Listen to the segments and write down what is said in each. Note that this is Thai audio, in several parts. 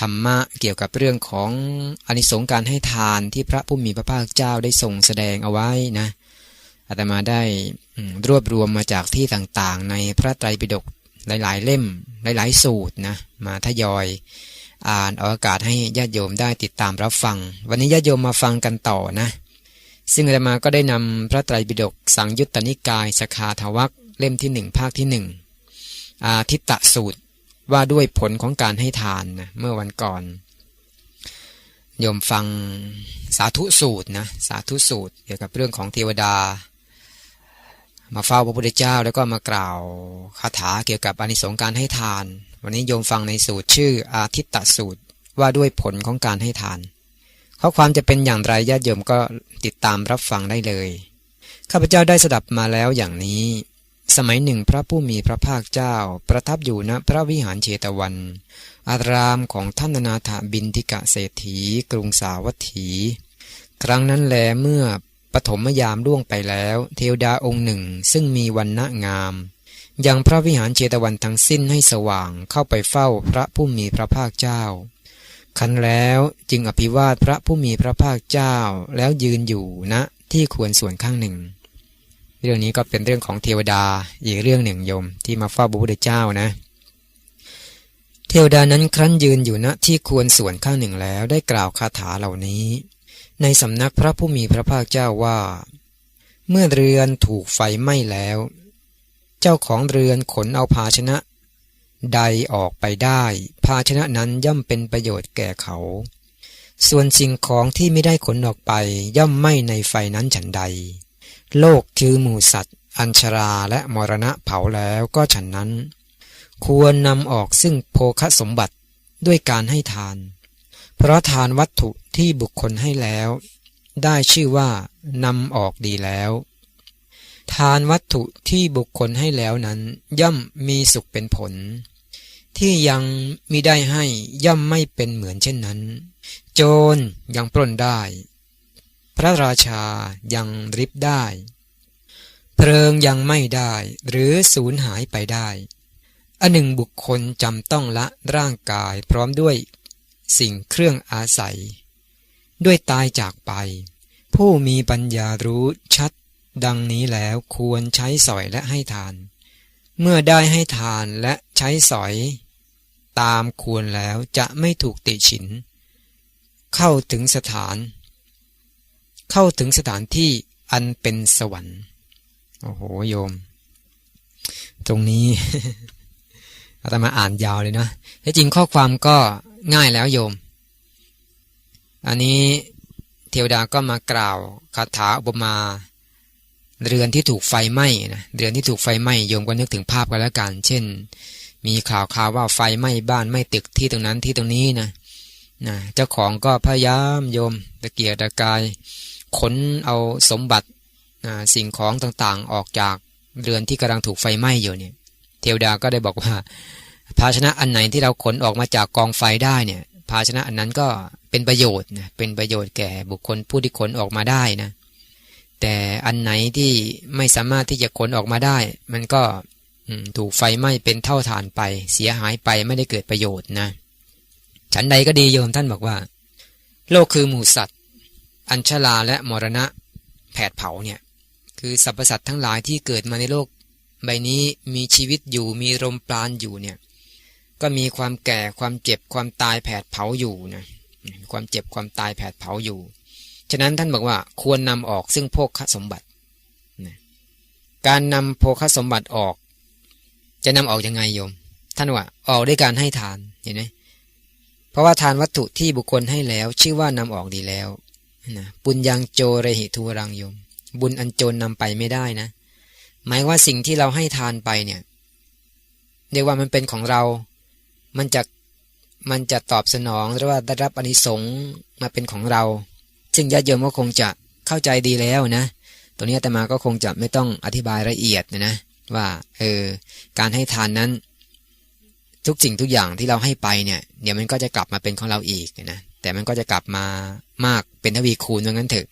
ธรรมะเกี่ยวกับเรื่องของอนิสงส์การให้ทานที่พระผู้มีพระภาคเจ้าได้ทรงแสดงเอาไว้นะอาตมาได้รวบรวมมาจากที่ต่างๆ ในพระไตรปิฎกหลาย ๆ เล่มหลาย ๆ สูตรนะมาทยอยอ่านออกอากาศให้ญาติโยมได้ติดตามรับฟัง วันนี้ญาติโยมมาฟังกันต่อนะ ซึ่งอาตมาก็ได้นำพระไตรปิฎกสังยุตตนิกายสคาทวักเล่มที่หนึ่งภาคที่หนึ่งอาทิตตสูตร ว่าด้วยผลของการให้ทานนะเมื่อวันก่อนโยมฟังสาธุสูตรนะสาธุสูตรเกี่ยวกับเรื่องของเทวดา มาเฝ้าพระพุทธเจ้าแล้วก็มากล่าวคาถาเกี่ยวกับอานิสงส์การให้ทาน วันนี้โยมฟังในสูตรชื่ออาทิตตสูตรว่าด้วยผลของการให้ทานข้อความจะเป็นอย่างไรญาติโยมก็ติดตามรับฟังได้เลย ข้าพเจ้าได้สดับมาแล้วอย่างนี้ สมัยหนึ่งพระผู้มีพระภาคเจ้า ประทับอยู่ณพระวิหารเชตวัน อารามของท่านนาถบินทิกะเศรษฐี กรุงสาวัตถี ครั้งนั้นแลเมื่อปฐมยามล่วงไปแล้ว เทวดาองค์หนึ่งซึ่งมีวันณะงาม ยังพระวิหารเจตวันทั้งสิ้นให้สว่างเข้าไปเฝ้าพระผู้มีพระภาคเจ้าคันแล้วจึงอภิวาทพระผู้มีพระภาคเจ้าแล้วยืนอยู่ณนะที่ควรส่วนข้างหนึ่ง เรื่องนี้ก็เป็นเรื่องของเทวดาอีกเรื่องหนึ่งโยมที่มาเฝ้าพระพุทธเจ้านะ เทวดานั้นครั้นยืนอยู่ณที่ควรส่วนข้างหนึ่งแล้วได้กล่าวคาถาเหล่านี้ ในสำนักพระผู้มีพระภาคเจ้าว่า เมื่อเรือนถูกไฟไหม้แล้ว เจ้าของเรือนขนเอาภาชนะ ใดออกไปได้ ภาชนะนั้นย่อมเป็นประโยชน์แก่เขา ส่วนสิ่งของที่ไม่ได้ขนออกไปย่อมไหม้ในไฟนั้นฉันใด โลกคือหมู่สัตว์ อัญชราและมรณะเผาแล้วก็ฉันนั้น ควรนำออกซึ่งโภคสมบัติด้วยการให้ทาน เพราะทานวัตถุที่บุคคลให้แล้ว ได้ชื่อว่านำออกดีแล้ว ทานวัตถุที่บุคคลให้แล้วนั้น ย่อมมีสุขเป็นผล ที่ยังมิได้ให้ย่อมไม่เป็นเหมือนเช่นนั้น โจรยังปล้นได้ พระราชายังริบได้ เพลิงยังไม่ได้หรือสูญหายไปได้ อันหนึ่งบุคคลจำต้องละร่างกายพร้อมด้วยสิ่งเครื่องอาศัย ด้วยตายจากไป ผู้มีปัญญารู้ชัดดังนี้แล้วควรใช้สอยและให้ทาน เมื่อได้ให้ทานและใช้สอย ตามควรแล้วจะไม่ถูกติฉิน เข้าถึงสถาน เข้าถึงสถานที่อันเป็นสวรรค์ โอ้โหโยม ตรงนี้อาตมาอ่านยาวเลยนะที่จริงข้อความก็ง่ายแล้วโยม อันนี้เทวดาก็มากล่าวคาถาอุปมา เรือนที่ถูกไฟไหม้นะเรือนที่ถูกไฟไหม้โยมก็นึกถึงภาพกันแล้วกัน เช่น มีข่าวข่าวว่าไฟไหม้บ้านไหม้ตึกที่ตรงนั้นที่ตรงนี้นะนะเจ้าของก็พยายามโยมตะเกียกตะกาย ขนเอาสมบัติสิ่งของต่างๆ ออกจากเรือนที่กำลังถูกไฟไหม้อยู่เนี่ยเทวดาก็ได้บอกว่า ภาชนะอันไหนที่เราขนออกมาจากกองไฟได้เนี่ยภาชนะอันนั้นก็เป็นประโยชน์นะเป็นประโยชน์แก่บุคคลผู้ที่ขนออกมาได้นะแต่อันไหนที่ไม่สามารถที่จะขนออกมาได้ มันก็ถูกไฟไหม้เป็นเท่าฐานไป เสียหายไปไม่ได้เกิดประโยชน์นะฉันใดก็ดีโยมท่านบอกว่า โลกคือหมู่สัตว อัญชลาและมรณะแผดเผาเนี่ย คือสรรพสัตว์ทั้งหลายที่เกิดมาในโลก ใบนี้มีชีวิตอยู่มีลมปราณอยู่เนี่ย ก็มีความแก่ความเจ็บความตายแผดเผาอยู่นะความเจ็บความตายแผดเผาอยู่ ฉะนั้นท่านบอกว่าควรนำออกซึ่งโภคสมบัตินะการนำโภคสมบัติออก จะนำออกยังไงโยม ท่านว่าออกด้วยการให้ทานเห็นไหมเพราะว่าทานวัตถุที่บุคคลให้แล้ว ชื่อว่านำออกดีแล้ว นะบุญยังโจเรหิทูรังโยม บุญอันโจรนำไปไม่ได้นะ หมายว่าสิ่งที่เราให้ทานไปเนี่ยเรียกว่ามันเป็นของเรา มันจะมันจะตอบสนองหรือว่าได้รับอนิสงส์มาเป็นของเรา ซึ่งญาติโยมก็คงจะเข้าใจดีแล้วนะตัวนี้อาตมาก็คงจะไม่ต้องอธิบายละเอียดนะนะว่าเออการให้ทานนั้น ทุกสิ่งทุกอย่างที่เราให้ไปเนี่ยเดี๋ยวมันก็จะกลับมาเป็นของเราอีกนะ แต่มันก็จะกลับมามากเป็นทวีคูณว่างั้นเถอะ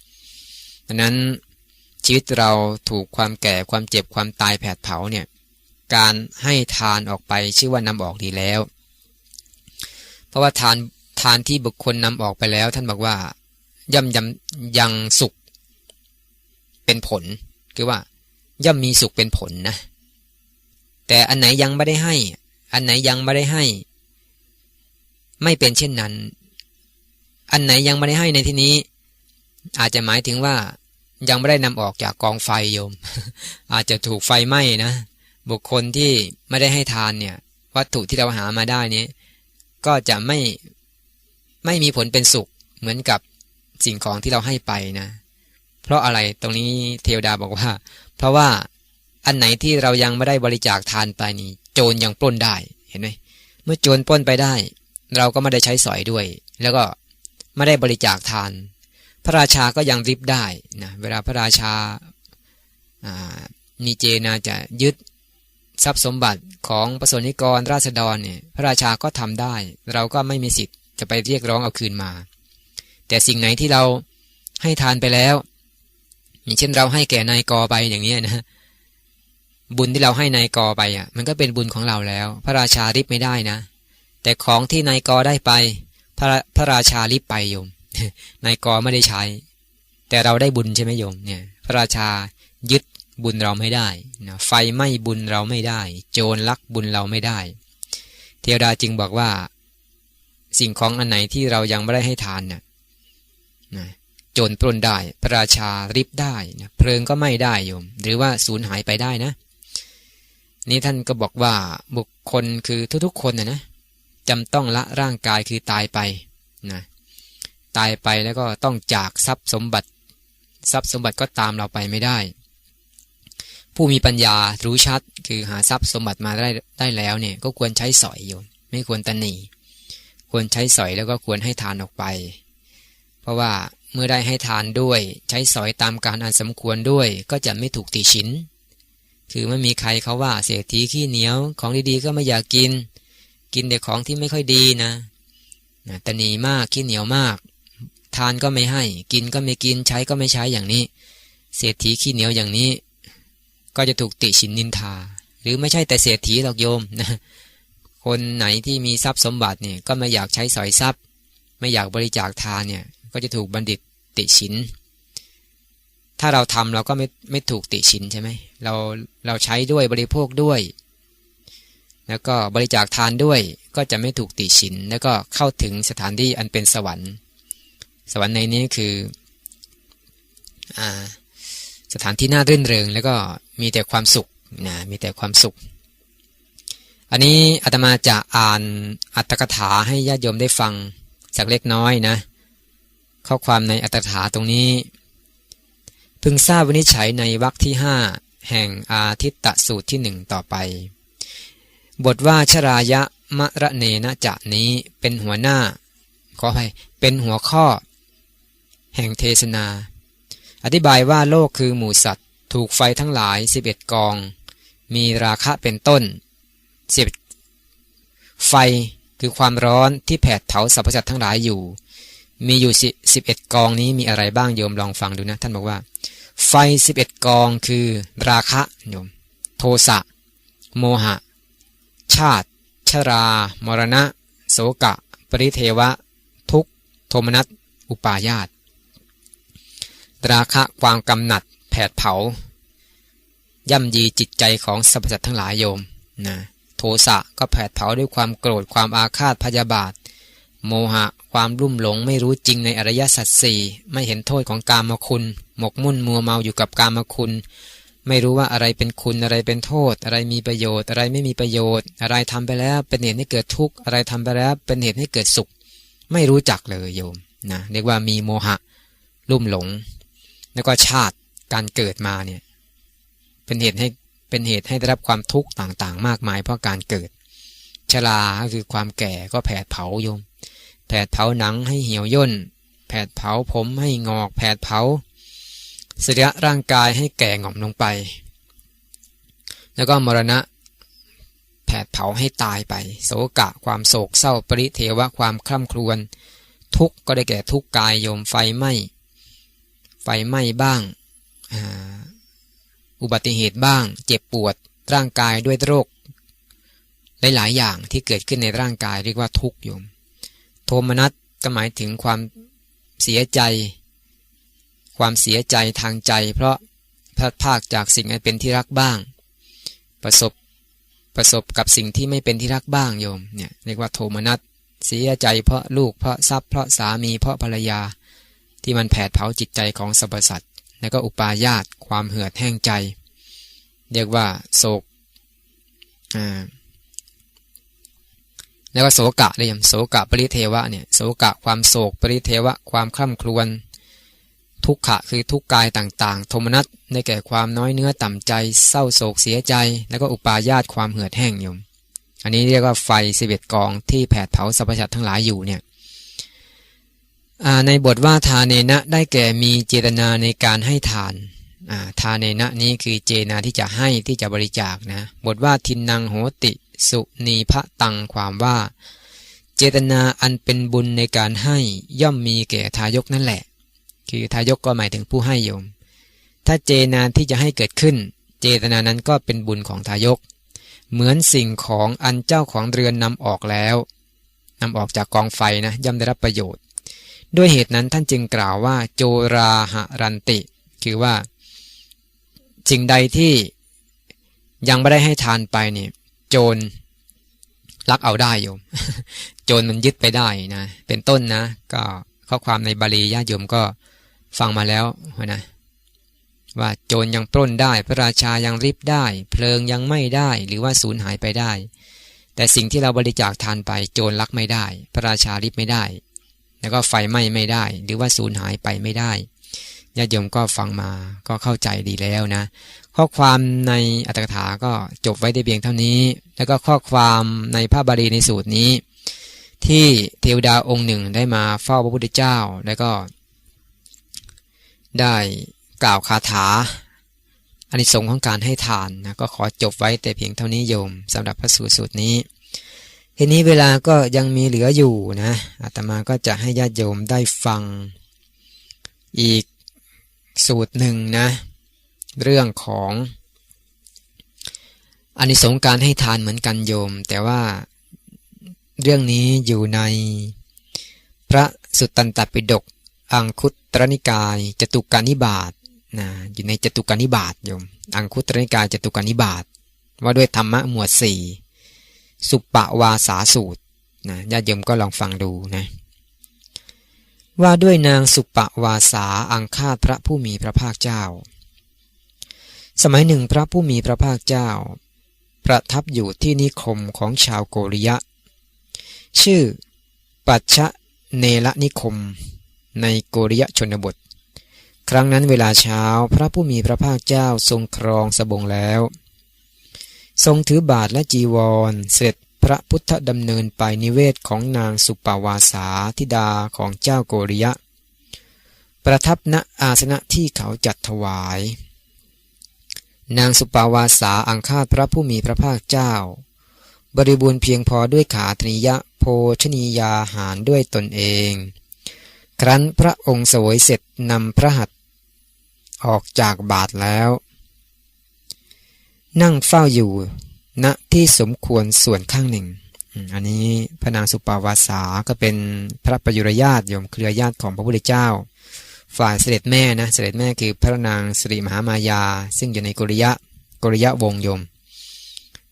ดังนั้นชีวิตเราถูกความแก่ความเจ็บความตายแผดเผาเนี่ยการให้ทานออกไปชื่อว่านำออกดีแล้ว เพราะว่าทานทานที่บุคคลนำออกไปแล้ว ท่านบอกว่าย่ำยำยังสุขเป็นผล คือว่าย่อมมีสุขเป็นผลนะ แต่อันไหนยังไม่ได้ให้ อันไหนยังไม่ได้ให้ ไม่เป็นเช่นนั้น อันไหนยังไม่ได้ให้ในที่นี้ อาจจะหมายถึงว่ายังไม่ได้นำออกจากกองไฟโยม อาจจะถูกไฟไหม้นะบุคคลที่ไม่ได้ให้ทานเนี่ย วัตถุที่เราหามาได้นี้ ก็จะไม่ไม่มีผลเป็นสุขเหมือนกับสิ่งของที่เราให้ไปนะ เพราะอะไรตรงนี้เทวดาบอกว่า เพราะว่าอันไหนที่เรายังไม่ได้บริจาคทานไปนี่ โจรยังปล้นได้เห็นไหมเมื่อโจรปล้นไปได้ เราก็ไม่ได้ใช้สอยด้วย แล้วก็ ไม่ได้บริจาคทาน พระราชาก็ยังริบได้นะเวลาพระราชามีเจนาจะยึดทรัพย์สมบัติของประสนิกรราษฎรเนี่ยพระราชาก็ทำได้ เราก็ไม่มีสิทธิ์จะไปเรียกร้องเอาคืนมา แต่สิ่งไหนที่เราให้ทานไปแล้ว อย่างเช่นเราให้แก่นายกอไปอย่างนี้นะบุญที่เราให้นายกอไปอะมันก็เป็นบุญของเราแล้ว พระราชาริบไม่ได้นะ แต่ของที่นายกอได้ไป พระพระราชาริบไปโยมนายกอไม่ได้ใช้ แต่เราได้บุญใช่ไหมโยมเนี่ย พระราชายึดบุญเราไม่ได้นะไฟไหม้บุญเราไม่ได้ โจรลักบุญเราไม่ได้ เทวดาจึงบอกว่า สิ่งของอันไหนที่เรายังไม่ได้ให้ทานนะ่ะโจรปล้นได้ พระราชาริบได้นะเพลิงก็ไม่ได้โยม หรือว่าสูญหายไปได้นะ นี่ท่านก็บอกว่าบุคคลคือทุกๆคนนะนะ จำต้องละร่างกายคือตายไปนะตายไปแล้วก็ต้องจากทรัพย์สมบัติ ทรัพย์สมบัติก็ตามเราไปไม่ได้ ผู้มีปัญญารู้ชัดคือหาทรัพย์สมบัติมาได้ได้แล้วเนี่ยก็ควรใช้สอยอยู่ไม่ควรตันหนีควรใช้สอยแล้วก็ควรให้ทานออกไป เพราะว่าเมื่อได้ให้ทานด้วยใช้สอยตามการอันสมควรด้วยก็จะไม่ถูกติชินคือไม่มีใครเขาว่าเศรษฐีขี้เหนียวของดีๆก็ไม่อยากกิน กินแต่ของที่ไม่ค่อยดีนะนะตนีมากขี้เหนียวมาก ทานก็ไม่ให้ กินก็ไม่กินใช้ก็ไม่ใช้อย่างนี้ เศรษฐีขี้เหนียวอย่างนี้ ก็จะถูกติชินนินทา หรือไม่ใช่แต่เศรษฐีหรอกโยมนะคนไหนที่มีทรัพย์สมบัติเนี่ยก็ไม่อยากใช้สอยทรัพย์ ไม่อยากบริจาคทานเนี่ยก็จะถูกบัณฑิตติชิน ถ้าเราทำเราก็ไม่ไม่ถูกติชินใช่ไหมเราเราใช้ด้วยบริโภคด้วย แล้วก็บริจาคทานด้วยก็จะไม่ถูกติชิน แล้วก็เข้าถึงสถานที่อันเป็นสวรรค์ สวรรค์ในนี้คืออสถานที่น่ารื่นเริง แล้วก็มีแต่ความสุขนะมีแต่ความสุข อันนี้อาตมาจะอ่านอัตถกถาให้ญาติโยมได้ฟังสักเล็กน้อยนะ ข้อความในอัตถกถาตรงนี้พึงทราบวินิจฉัยในวรรคที่ห้าแห่งอาทิตตสูตรที่หนึ่งต่อไป บทว่าชรายะมะระเนนะจะนี้เป็นหัวหน้า ขอให้เป็นหัวข้อ แห่งเทศนา อธิบายว่าโลกคือหมู่สัตว์ ถูกไฟทั้งหลาย 11 กอง มีราคะเป็นต้นสียบไฟคือความร้อนที่แผดเผาสรรพสัตว์ทั้งหลายอยู่ มีอยู่11กองนี้มีอะไรบ้างโยมลองฟังดูนะ ท่านบอกว่า ไฟ11กองคือราคะโยม โทสะโมหะ ชาติ ชรา มรณะ โสกะ ปริเทวะ ทุกโทมนัส อุปาญาตราคะความกำหนัด แผดเผา ย่ำยีจิตใจของสรรพสัตว์ทั้งหลายโยมนะโทสะก็แผดเผาด้วยความโกรธความอาฆาตพยาบาท โมหะความรุ่มหลงไม่รู้จริงในอริยสัจสี่ไม่เห็นโทษของกามคุณ หมกมุ่นมัวเมาอยู่กับกามคุณ ไม่รู้ว่าอะไรเป็นคุณอะไรเป็นโทษ อะไรมีประโยชน์ อะไรไม่มีประโยชน์ อะไรทำไปแล้วเป็นเหตุให้เกิดทุกข์อะไรทำไปแล้วเป็นเหตุให้เกิดสุข ไม่รู้จักเลยโยมนะเรียกว่ามีโมหะรุ่มหลง แล้วก็ชาติการเกิดมาเนี่ยเป็นเหตุให้เป็นเหตุให้ได้รับความทุกข์ต่างๆ มากมายเพราะการเกิด ชราคือความแก่ก็แผดเผาโยม แผดเผาหนังให้เหี่ยวย่น แผดเผาผมให้งอก แผดเผา สรีระร่างกายให้แก่ง่อมลงไป แล้วก็มรณะแผดเผาให้ตายไป โศกะความโศกเศร้าปริเทวะความคร่ำครวญทุกก็ได้แก่ทุกข์กายโยมไฟไหม้ไฟไหม้บ้างอุบัติเหตุบ้าง เจ็บปวดร่างกายด้วยโรคหลายๆอย่างที่เกิดขึ้นในร่างกายเรียกว่าทุกขโยม โทมนัสก็หมายถึงความเสียใจ ความเสียใจทางใจ เพราะพลาดพากจากสิ่งอันเป็นที่รักบ้าง ประสบประสบกับสิ่งที่ไม่เป็นที่รักบ้างโยมเนี่ยเรียกว่าโทมนัสเสียใจเพราะลูกเพราะทรัพย์เพราะสามีเพราะภรรยา ที่มันแผดเผาจิตใจของสรรพสัตว์แล้วก็อุปาญาตความเหือดแห้งใจ เรียกว่าโศกอ่าแล้วก็โศกะเลยมโศกะปริเทวะเนี่ยโศกะความโศกปริเทวะ ความคร่ำครวญ ทุกขะคือทุกกายต่างๆ โทมนัสในแก่ความน้อยเนื้อต่ำใจ เศร้าโศกเสียใจ แล้วก็อุปาญาตความเหือดแห้งโยม อันนี้เรียกว่าไฟสิบเอ็ดกองที่แผดเผาสรรพสัตว์ทั้งหลายอยู่เนี่ยในบทว่าทานเนนะได้แก่มีเจตนาในการให้ทานทานเนนะนี้คือเจนาที่จะให้ที่จะบริจาคนะบทว่าทินนางโหติ สุนีพระตังความว่า เจตนาอันเป็นบุญในการให้ย่อมมีแก่ทายกนั่นแหละ คือทายกก็หมายถึงผู้ให้โยม ถ้าเจนานที่จะให้เกิดขึ้น เจตนานั้นก็เป็นบุญของทายก เหมือนสิ่งของอันเจ้าของเรือนนำออกแล้วนำออกจากกองไฟนะย่อมได้รับประโยชน์ ด้วยเหตุนั้นท่านจึงกล่าวว่า โจราหรันติ คือว่าสิ่งใดที่ยังไม่ได้ให้ทานไปเนี่ยโจรลักเอาได้โยม โจรมันยึดไปได้นะ เป็นต้นนะ ก็ข้อความในบาลีญาติโยมก็ ฟังมาแล้วนะว่าโจรยังปล้นได้ พระราชายังริบได้ เพลิงยังไม่ได้ หรือว่าสูญหายไปได้ แต่สิ่งที่เราบริจาคทานไป โจรลักไม่ได้ พระราชาริบไม่ได้ แล้วก็ไฟไหม้ไม่ได้ หรือว่าสูญหายไปไม่ได้ญาติโยมก็ฟังมาก็เข้าใจดีแล้วนะ ข้อความในอัตถกถาก็จบไว้ได้เพียงเท่านี้ แล้วก็ข้อความในพระบาลีในสูตรนี้ ที่เทวดาองค์หนึ่งได้มาเฝ้าพระพุทธเจ้า แล้วก็ ได้กล่าวคาถาอานิสงส์ของการให้ทานนะก็ขอจบไว้แต่เพียงเท่านี้โยมสำหรับพระสูตรสูตรนี้ทีนี้เวลาก็ยังมีเหลืออยู่นะอาตมาก็จะให้ญาติโยมได้ฟังอีกสูตรหนึ่งนะ เรื่องของอานิสงส์การให้ทานเหมือนกันโยม แต่ว่าเรื่องนี้อยู่ในพระสุตตันตปิฎก อังคุตรนิกายจตุการนิบาตนะอยู่ในจตุการนิบาตโยม อังคุตรนิกายจตุการนิบาตว่าด้วยธรรมะหมวดสี่สุปปวาสาสูตรนะญาติโยมก็ลองฟังดูนะว่าด้วยนางสุปวาสาอังคาพระผู้มีพระภาคเจ้า สมัยหนึ่งพระผู้มีพระภาคเจ้า ประทับอยู่ที่นิคมของชาวโกริยะ ชื่อ ปัชชะเนละนิคม ในโกริยชนบท ครั้งนั้นเวลาเช้าพระผู้มีพระภาคเจ้าทรงครองสบงแล้ว ทรงถือบาทและจีวร เสร็จพระพุทธดำเนินไปนิเวศของนางสุปาวาสาธิดาของเจ้าโกริยะ ประทับณอาสนะที่เขาจัดถวาย นางสุปาวาสาอังคาพระผู้มีพระภาคเจ้า บริบูรณ์เพียงพอด้วยขาธนิยะโภชนียาหารด้วยตนเอง ครั้นพระองค์สวยเสร็จนำพระหัตออกจากบาทแล้ว นั่งเฝ้าอยู่ณที่สมควรส่วนข้างหนึ่ง อันนี้พระนางสุปาวาสาก็เป็นพระประยุรญาติโยมเครือญาติของพระพุทธเจ้า ฝ่ายเสด็จแม่นะเสด็จแม่คือพระนางสิริมหามายา ซึ่งอยู่ในกุริยะกุริยะวงโยม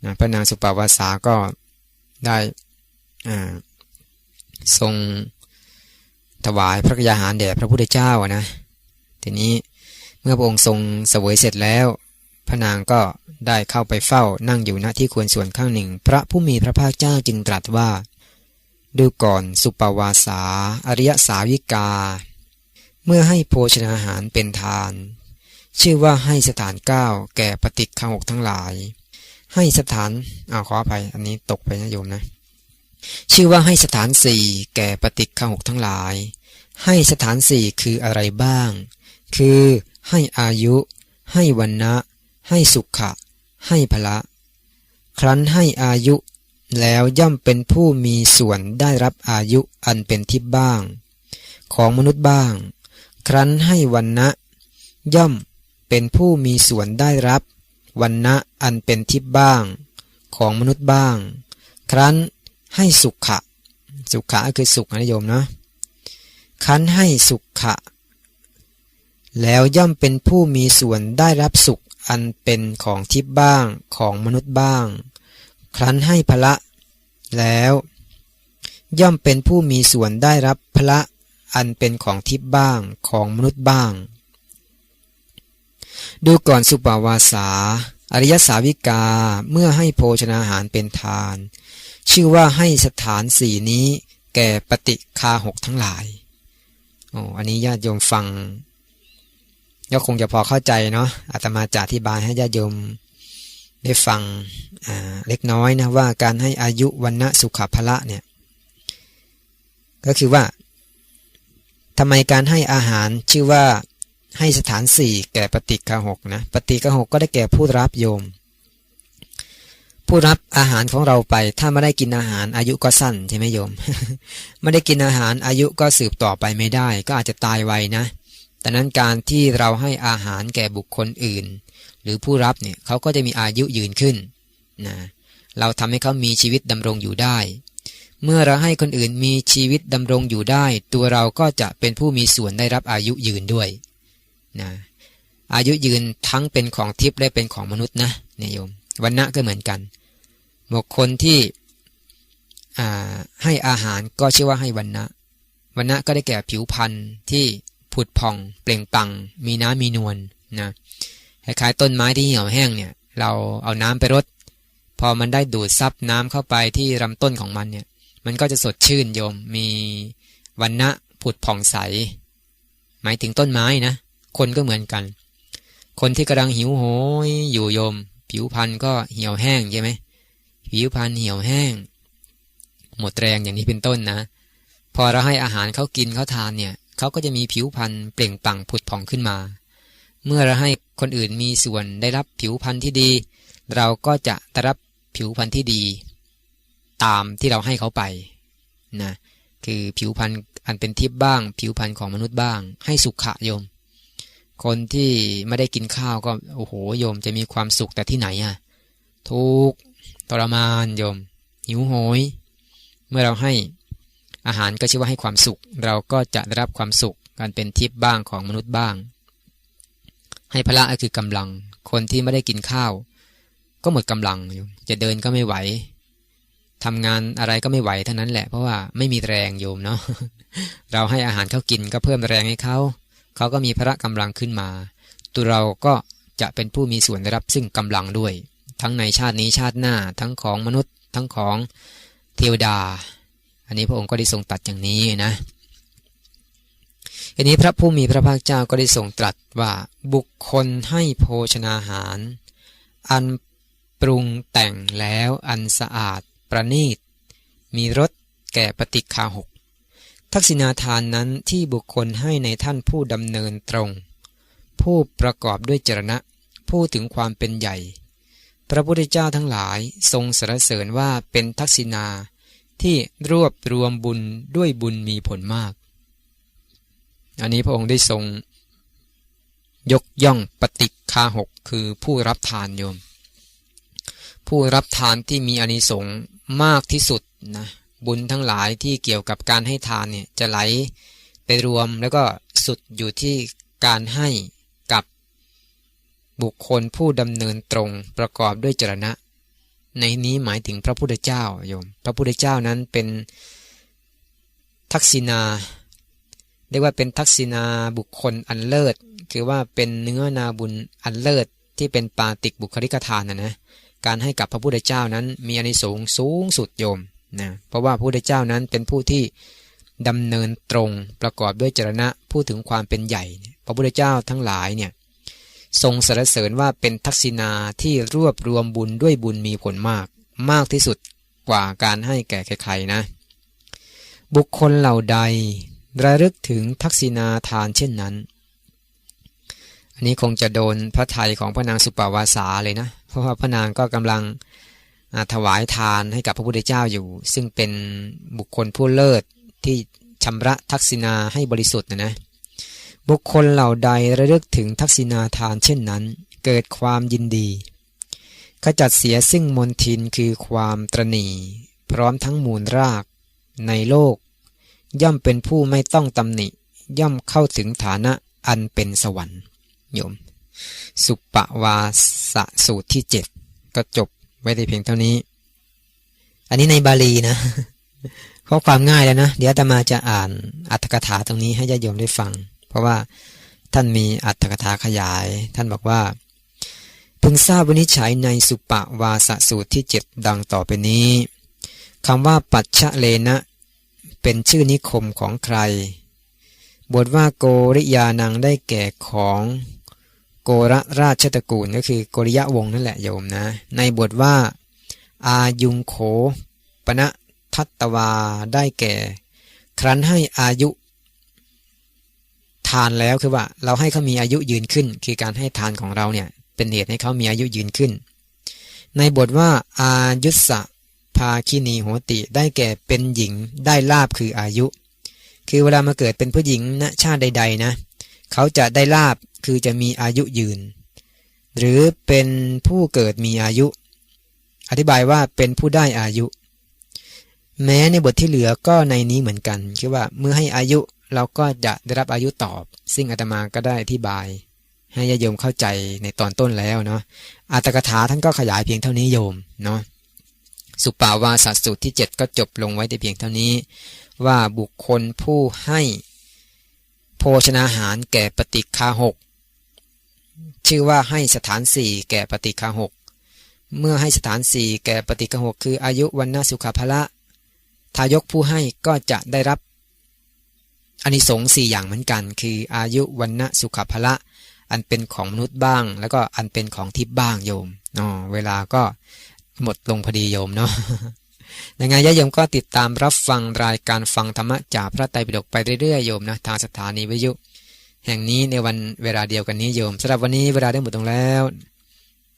นะพระนางสุปาวาสาก็ได้ทรง ถวายพระกยาหารแด่พระพุทธเจ้านะ ทีนี้เมื่อพระองค์ทรงเสวยเสร็จแล้ว พระนางก็ได้เข้าไปเฝ้านั่งอยู่ณที่ควรส่วนข้างหนึ่ง พระผู้มีพระภาคเจ้าจึงตรัสว่า ดูก่อนสุปวาสา อริยสาวิกา เมื่อให้โภชนาหารเป็นทาน ชื่อว่าให้สถานก้าวแก่ปฏิฆหกทั้งหลาย ให้สถานอาขออภัยอันนี้ตกไปนะโยมนะ ชื่อว่าให้สถานสี่แก่ปฏิฆาหกทั้งหลาย ให้สถานสี่คืออะไรบ้าง คือให้อายุ ให้วันนะ ให้สุขะ ให้พละ ครั้นให้อายุ แล้วย่อมเป็นผู้มีส่วนได้รับอายุอันเป็นทิพย์บ้าง ของมนุษย์บ้าง ครั้นให้วันนะ ย่อมเป็นผู้มีส่วนได้รับวันนะอันเป็นทิพย์บ้าง ของมนุษย์บ้าง ครั้น ให้สุขะ สุขะก็คือสุขนะโยมเนาะครั้นให้สุขะ แล้วย่อมเป็นผู้มีส่วนได้รับสุขอันเป็นของทิพบ้างของมนุษย์บ้าง ครั้นให้พละ แล้ว ย่อมเป็นผู้มีส่วนได้รับพละอันเป็นของทิพบ้างของมนุษย์บ้าง ดูก่อนสุปาวาสา อริยสาวิกาเมื่อให้โภชนาหารเป็นทาน ชื่อว่าให้สถานสี่นี้แก่ปฏิคาหกทั้งหลายโอ้อันนี้ญาติโยมฟังก็คงจะพอเข้าใจเนาะอาตมาจะอธิบายให้ญาติโยมได้ฟังเล็กน้อยนะว่าการให้อายุวันณะสุขภละเนี่ยก็คือว่าทำไมการให้อาหารชื่อว่าให้สถานสี่แก่ปฏิกาหกนะปฏิกาหกก็ได้แก่ผู้รับโยม ผู้รับอาหารของเราไป ถ้าไม่ได้กินอาหารอายุก็สั้นใช่ไหมโยม ไม่ได้กินอาหารอายุก็สืบต่อไปไม่ได้ ก็อาจจะตายไวนะ แต่นั้นการที่เราให้อาหารแก่บุคคลอื่น หรือผู้รับเนี่ยเขาก็จะมีอายุยืนขึ้นนะเราทำให้เขามีชีวิตดำรงอยู่ได้ เมื่อเราให้คนอื่นมีชีวิตดำรงอยู่ได้ ตัวเราก็จะเป็นผู้มีส่วนได้รับอายุยืนด้วยนะอายุยืนทั้งเป็นของทิพย์และเป็นของมนุษย์นะเนี่ยโยม วันณะก็เหมือนกันบุคคลที่ให้อาหารก็ชื่อว่าให้วันณะวันณะก็ได้แก่ผิวพรรณที่ผุดผ่องเปล่งปัง มีน้ำมีนวลนะคล้ายๆต้นไม้ที่เหี่ยวแห้งเนี่ย เราเอาน้ำไปรดพอมันได้ดูดซับน้ำเข้าไปที่ลำต้นของมันเนี่ย มันก็จะสดชื่นโยมมีวันณะผุดผ่องใส หมายถึงต้นไม้นะ คนก็เหมือนกัน คนที่กำลังหิวโหยอยู่โยม ผิวพรรณก็เหี่ยวแห้งใช่ไหมผิวพรรณเหี่ยวแห้ง หมดแรงอย่างนี้เป็นต้นนะ พอเราให้อาหารเขากินเขาทานเนี่ยเขาก็จะมีผิวพรรณเปล่งปลั่งผุดผ่องขึ้นมา เมื่อเราให้คนอื่นมีส่วนได้รับผิวพรรณที่ดี เราก็จะได้รับผิวพรรณที่ดี ตามที่เราให้เขาไปนะคือผิวพรรณอันเป็นทิพย์บ้าง ผิวพรรณของมนุษย์บ้าง ให้สุขะโยม คนที่ไม่ได้กินข้าวก็โอ้โหโยมจะมีความสุขแต่ที่ไหนอะทุกทรมานโยม หิวโหย เมื่อเราให้อาหารก็ชื่อว่าให้ความสุข เราก็จะได้รับความสุขการเป็นทิพย์บ้างของมนุษย์บ้าง ให้พระก็คือกำลัง คนที่ไม่ได้กินข้าว ก็หมดกำลังโยมจะเดินก็ไม่ไหวทำงานอะไรก็ไม่ไหวเท่านั้นแหละเพราะว่าไม่มีแรงโยมเนาะเราให้อาหารเขากินก็เพิ่มแรงให้เขา เขาก็มีพระกำลังขึ้นมา ตัวเราก็จะเป็นผู้มีส่วนได้รับซึ่งกำลังด้วย ทั้งในชาตินี้ชาติหน้าทั้งของมนุษย์ ทั้งของเทวดา อันนี้พระองค์ก็ได้ทรงตัดอย่างนี้นะอันนี้พระผู้มีพระภาคเจ้าก็ได้ทรงตรัสว่าบุคคลให้โภชนาหาร อันปรุงแต่งแล้วอันสะอาดประณีต มีรสแก่ปฏิคาหก ทักษิณาทานนั้นที่บุคคลให้ในท่านผู้ดำเนินตรง ผู้ประกอบด้วยจรณะ ผู้ถึงความเป็นใหญ่ พระพุทธเจ้าทั้งหลายทรงสรรเสริญว่าเป็นทักษิณาที่รวบรวมบุญด้วยบุญมีผลมาก อันนี้พระองค์ได้ทรง ยกย่องปฏิคาหกคือผู้รับทานโยม ผู้รับทานที่มีอนิสงส์มากที่สุดนะ บุญทั้งหลายที่เกี่ยวกับการให้ทานเนี่ยจะไหลไปรวมแล้วก็สุดอยู่ที่การให้กับบุคคลผู้ดำเนินตรงประกอบด้วยจรณะ ในนี้หมายถึงพระพุทธเจ้าโยม พระพุทธเจ้านั้นเป็นทักษิณาเรียกว่าเป็นทักษิณาบุคคลอันเลิศ คือว่าเป็นเนื้อนาบุญอันเลิศที่เป็นปาติกบุคลิกทานนะนะการให้กับพระพุทธเจ้านั้นมีอานิสงส์สูงสุดโยม นะเพราะว่าพระพุทธเจ้านั้นเป็นผู้ที่ดำเนินตรงประกอบด้วยจรณะพูดถึงความเป็นใหญ่ พระพุทธเจ้าทั้งหลายเนี่ยทรงสรรเสริญว่าเป็นทักษิณาที่รวบรวมบุญด้วยบุญมีผลมาก มากที่สุดกว่าการให้แก่ใครๆนะ บุคคลเหล่าใดระลึกถึงทักษิณาทานเช่นนั้น อันนี้คงจะโดนพระไทยของพระนางสุปาวาสาเลยนะ เพราะว่าพระนางก็กำลัง ถวายทานให้กับพระพุทธเจ้าอยู่ ซึ่งเป็นบุคคลผู้เลิศที่ชำระทักษิณาให้บริสุทธิ์นะนะบุคคลเหล่าใดระลึกถึงทักษิณาทานเช่นนั้น เกิดความยินดีขจัดเสียซึ่งมนทินคือความตรณีพร้อมทั้งมูลรากในโลก ย่อมเป็นผู้ไม่ต้องตำหนิ ย่อมเข้าถึงฐานะอันเป็นสวรรค์โยม สุปวาสสูตรที่เจ็ดก็จบ ว้ในเพียงเท่านี้ อันนี้ในบาลีนะข้อความง่ายแล้วนะ เดี๋ยวตมาจะอ่านอัตถกถาตรงนี้ให้ญาติโยมได้ฟัง เพราะว่าท่านมีอัตถกถาขยาย ท่านบอกว่าพึงทราบวินิจฉัยในสุปะวาสสูตรที่เจ็ดดังต่อไปนี้คำว่าปัจฉเลนะเป็นชื่อนิคมของใคร บทว่าโกริยานังได้แก่ของ โกระราชตระกูลก็คือโกริยะวงนั่นแหละโยมนะ ในบทว่า อายุงโขปณะทัตตวาได้แก่ ครั้นให้อายุ ทานแล้วคือว่า เราให้เขามีอายุยืนขึ้น คือการให้ทานของเราเนี่ยเป็นเหตุให้เขามีอายุยืนขึ้น ในบทว่า อายุสะภาคินีโหติได้แก่เป็นหญิงได้ลาบคืออายุ คือเวลามาเกิดเป็นผู้หญิงณชาติใด ๆ นะ เขาจะได้ลาบ คือจะมีอายุยืน หรือเป็นผู้เกิดมีอายุ อธิบายว่าเป็นผู้ได้อายุ แม้ในบทที่เหลือก็ในนี้เหมือนกัน คือว่าเมื่อให้อายุเราก็จะได้รับอายุตอบ ซึ่งอาตมาก็ได้อธิบาย ให้ญาโยมเข้าใจในตอนต้นแล้วเนาะอัตถกถาท่านก็ขยายเพียงเท่านี้โยมเนาะสุปาวาสัสูตรที่ 7 ก็จบลงไว้แต่เพียงเท่านี้ ว่าบุคคลผู้ให้โภชนาหารแก่ปฏิคาหก ชื่อว่าให้สถานสี่แก่ปฏิคาหกเมื่อให้สถานสี่แก่ปฏิคาหกคืออายุวันนาสุขภละทายกผู้ให้ก็จะได้รับอนิสงส์สี่อย่างเหมือนกัน คืออายุวันนะสุขภละ อันเป็นของมนุษย์บ้าง แล้วก็อันเป็นของทิพย์บ้างโยมอ๋อเวลาก็หมดลงพอดีโยมเนาะยังไงญาโยมก็ติดตามรับฟังรายการฟังธรรมะจากพระไตรปิฎกไปเรื่อยๆโยมนะทางสถานีวิทยุ แห่งนี้ในวันเวลาเดียวกันนี้โยมสำหรับวันนี้เวลาได้หมดลงแล้ว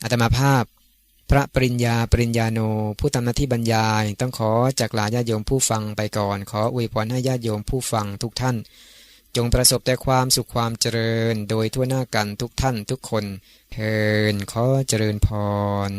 อาตมาภาพ พระปริญญาปริญญาโน ผู้ทำหน้าที่บรรยาย ต้องขอจากลาญาโยมผู้ฟังไปก่อน ขออวยพรให้ญาติโยมผู้ฟังทุกท่าน จงประสบแต่ความสุขความเจริญ โดยทั่วหน้ากันทุกท่านทุกคนเทินขอเจริญพร